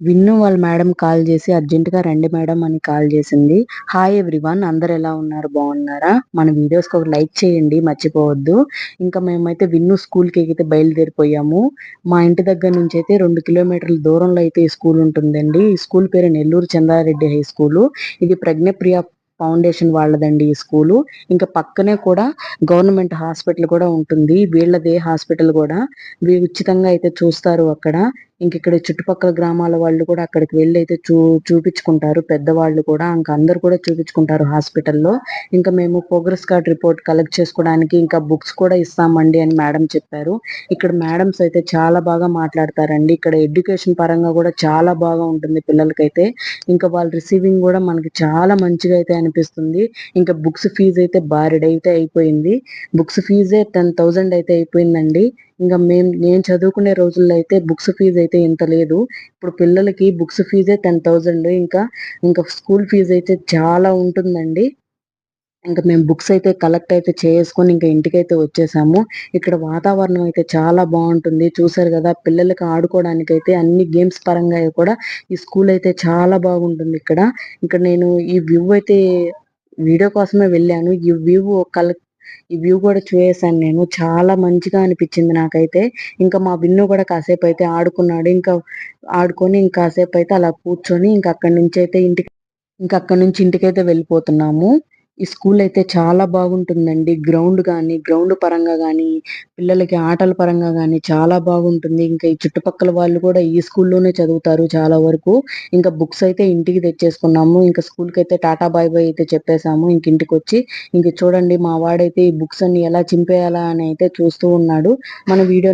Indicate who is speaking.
Speaker 1: విన్ను వాళ్ళ madam call చేసి అర్జెంటుగా రండి మేడం అని కాల్ చేసింది. హాయ్ ఎవ్రీవన్ అందరు ఎలా ఉన్నారు? బాగున్నారా? మన వీడియోస్కి ఒక లైక్ చేయండి మర్చిపోవద్దు. ఇంకా మేమైతే విన్ను స్కూల్కి అయితే బయలుదేరిపోయాము. మా ఇంటి దగ్గర నుంచి అయితే రెండు కిలోమీటర్ల దూరంలో అయితే ఈ స్కూల్ ఉంటుందండి. ఈ స్కూల్ పేరు నెల్లూరు చంద్రారెడ్డి హై స్కూల్. ఇది ప్రజ్ఞప్రియ ఫౌండేషన్ వాళ్ళదండి ఈ స్కూలు. ఇంకా పక్కనే కూడా గవర్నమెంట్ హాస్పిటల్ కూడా ఉంటుంది. వీళ్ళదే హాస్పిటల్ కూడా. వీ ఉచితంగా అయితే చూస్తారు అక్కడ. ఇంక ఇక్కడ చుట్టుపక్కల గ్రామాల వాళ్ళు కూడా అక్కడికి వెళ్ళి అయితే చూ చూపించుకుంటారు. పెద్దవాళ్ళు కూడా ఇంకా అందరు కూడా చూపించుకుంటారు హాస్పిటల్లో. ఇంకా మేము ప్రోగ్రెస్ కార్డ్ రిపోర్ట్ కలెక్ట్ చేసుకోవడానికి ఇంకా బుక్స్ కూడా ఇస్తామండి అని మేడం చెప్పారు. ఇక్కడ మేడమ్స్ అయితే చాలా బాగా మాట్లాడతారండి. ఇక్కడ ఎడ్యుకేషన్ పరంగా కూడా చాలా బాగా ఉంటుంది పిల్లలకైతే. ఇంకా వాళ్ళ రిసీవింగ్ కూడా మనకి చాలా మంచిగా అయితే అనిపిస్తుంది. ఇంకా బుక్స్ ఫీజు అయితే బారెడైతే అయిపోయింది. బుక్స్ ఫీజే టెన్ థౌజండ్ అయితే అయిపోయిందండి. ఇంకా మేము నేను చదువుకునే రోజుల్లో అయితే బుక్స్ ఫీజు అయితే ఇంత లేదు. ఇప్పుడు పిల్లలకి బుక్స్ ఫీజే టెన్ థౌజండ్ ఇంకా ఇంకా స్కూల్ ఫీజు అయితే చాలా ఉంటుందండి. ఇంకా మేము బుక్స్ అయితే కలెక్ట్ అయితే చేసుకొని ఇంకా ఇంటికైతే వచ్చేసాము. ఇక్కడ వాతావరణం అయితే చాలా బాగుంటుంది. చూసారు కదా పిల్లలకి ఆడుకోవడానికి అయితే అన్ని గేమ్స్ పరంగా కూడా ఈ స్కూల్ అయితే చాలా బాగుంటుంది ఇక్కడ. ఇక్కడ నేను ఈ వ్యూ అయితే వీడియో కోసమే వెళ్ళాను. ఈ వ్యూ కలెక్ట్ ఈ వ్యూ కూడా చూసేసాను నేను. చాలా మంచిగా అనిపించింది నాకైతే. ఇంకా మా విన్ను కూడా కాసేపు అయితే ఆడుకున్నాడు. ఇంకా ఆడుకొని ఇంకా కాసేపు అయితే అలా కూర్చొని ఇంకా అక్కడి నుంచి అయితే ఇంటికి ఇంకా అక్కడి నుంచి ఇంటికైతే వెళ్ళిపోతున్నాము. ఈ స్కూల్ అయితే చాలా బాగుంటుందండి. గ్రౌండ్ కానీ గ్రౌండ్ పరంగా కానీ పిల్లలకి ఆటల పరంగా కానీ చాలా బాగుంటుంది. ఇంకా ఈ చుట్టుపక్కల వాళ్ళు కూడా ఈ స్కూల్లోనే చదువుతారు చాలా వరకు. ఇంకా బుక్స్ అయితే ఇంటికి తెచ్చేసుకున్నాము. ఇంకా స్కూల్కి అయితే టాటా బాయ్ బాయ్ అయితే చెప్పేసాము ఇంక ఇంటికి వచ్చి ఇంక చూడండి మా వాడైతే ఈ బుక్స్ అన్ని ఎలా చింపేయాలా అని అయితే చూస్తూ ఉన్నాడు. మన వీడియో